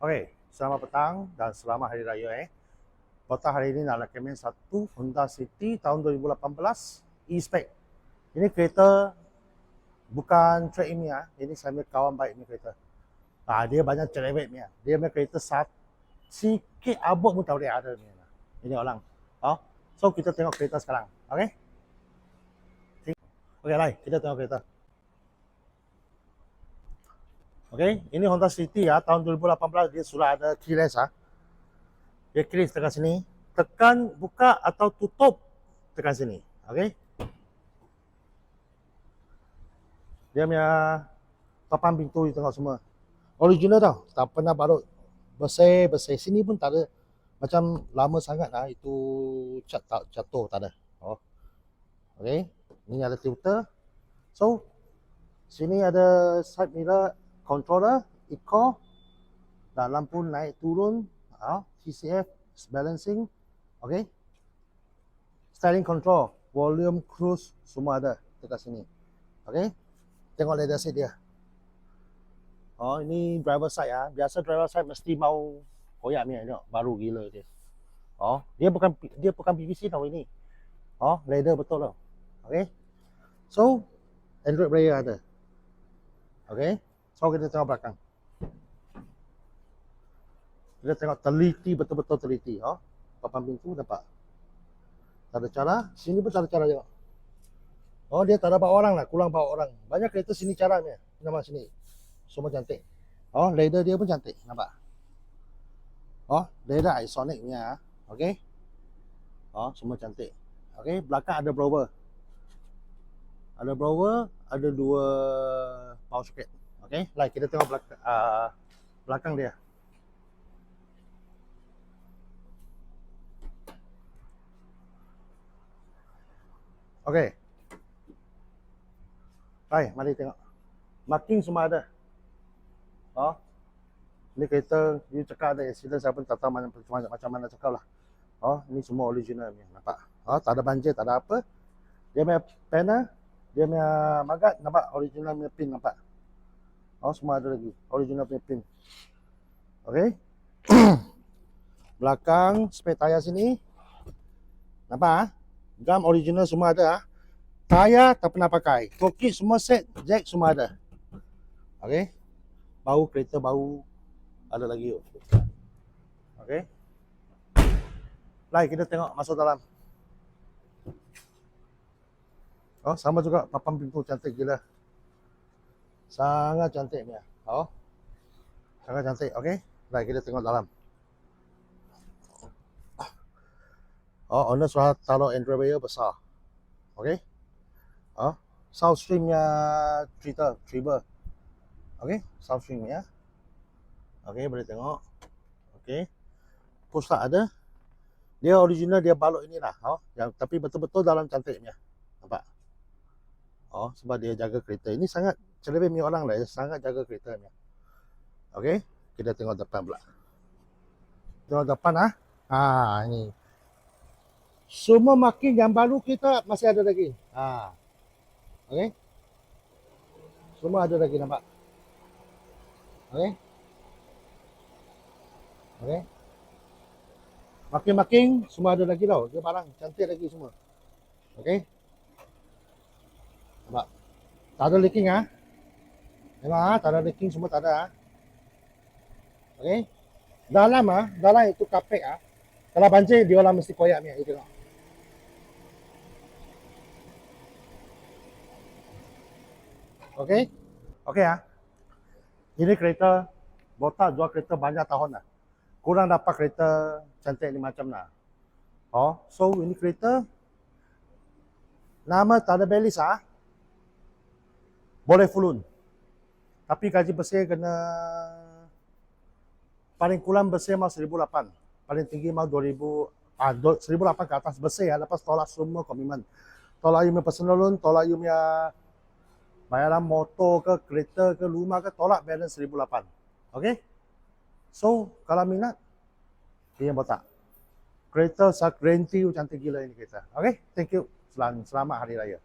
Okey, selamat petang dan selamat Hari Raya eh. Petang hari ini nak recommend satu Honda City tahun 2018 E-Spec. Ini kereta bukan trade in ya. Ini saya punya kawan baik ni kereta. Ah dia banyak cerewet ni. ah. Dia punya kereta sat, sikit abuk pun tak boleh ada ni. Ini orang. Oh. So kita tengok kereta sekarang. Okey? Okey, lai, kita tengok kereta. Okey, ini Honda City ya, tahun 2018 dia sudah ada keyless ah. Dia keyless tekan sini. Tekan buka atau tutup tekan sini. Okey. Dia punya papan pintu you tengok semua. Original tau, tak pernah baru bersih-bersih. Sini pun tak ada macam lama sangat lah itu cat tak jatuh tak ada. Oh. Okey. Ini ada filter. So, sini ada side mirror controller, eco, dan lampu naik turun, ah, TCF, balancing, okay. Styling control, volume, cruise, semua ada dekat sini. Okay. Tengok leather seat dia. Oh, ini driver side ah. Biasa driver side mesti mau koyak ni tengok, baru gila dia. Oh, dia bukan dia bukan PVC tau ini. Oh, leather betul tau. Okay. So, Android player ada. Okay. So kita tengok belakang. Kita tengok teliti betul-betul teliti. Oh, papan pintu dapat. Tak ada cara. Sini pun tak ada cara tengok. Oh dia tak bawa orang lah. Kurang bawa orang. Banyak kereta sini caranya. Nama sini. Semua cantik. Oh leather dia pun cantik. Nampak? Oh leather Isonic punya. Okay. Oh semua cantik. Okay. Belakang ada blower. Ada blower. Ada dua power socket. Okay, like kita tengok belakang, uh, belakang dia. Okay. Baik, mari tengok. Marking semua ada. Oh. Ini kereta, you cakap ada accident, saya pun tak tahu macam, macam, macam mana cakap lah. Oh, ini semua original ni, nampak? Oh, tak ada banjir, tak ada apa. Dia punya panel, dia punya magat, nampak? Original punya pin, nampak? Oh, semua ada lagi. Original punya pin. Okay. Belakang spare tayar sini. Nampak ah? Gam original semua ada ah. Tayar tak pernah pakai. Kokit semua set, jack semua ada. Okay. Bau kereta bau ada lagi. Okay. Lai kita tengok masuk dalam. Oh, sama juga papan pintu cantik gila. Sangat cantik ni. Oh. Sangat cantik. Okey. Baik kita tengok dalam. Oh, owner sudah taruh Android besar. Okey. Oh, South Stream nya cerita, triber. Okey, South Stream ya. Okey, boleh tengok. Okey. Push tak ada. Dia original dia balut inilah. Oh, yang tapi betul-betul dalam cantiknya. Nampak? Oh, sebab dia jaga kereta. Ini sangat Celebih punya orang lah. Sangat jaga kereta ni. Okey. Kita tengok depan pula. Tengok depan ah. Ha, ini. Semua makin yang baru kita masih ada lagi. Ha. Okey. Semua ada lagi nampak. Okey. Okey. Makin-makin semua ada lagi tau. Dia barang cantik lagi semua. Okey. Nampak. Tak ada leaking ah. Memang ah, tak ada leaking semua tak ada ah. Okey. Dalam ah, dalam itu kapek ah. Kalau banjir dia orang mesti koyak ni, you tengok. Okey. Okey ah. Ini kereta Bota jual kereta banyak tahun dah. Kurang dapat kereta cantik ni macam lah. Oh, so ini kereta nama tak ada belis ah. Boleh fulun. Tapi gaji bersih kena paling kurang bersih mau 1008. Paling tinggi mau 2000 ah 1008 ke atas bersih ya lepas tolak semua komitmen. Tolak you punya personal loan, tolak you punya bayaran motor ke kereta ke rumah ke tolak balance 1008. Okey? So, kalau minat dia botak. Kereta sak guarantee cantik gila ini kereta. Okey? Thank you. Selamat, selamat hari raya.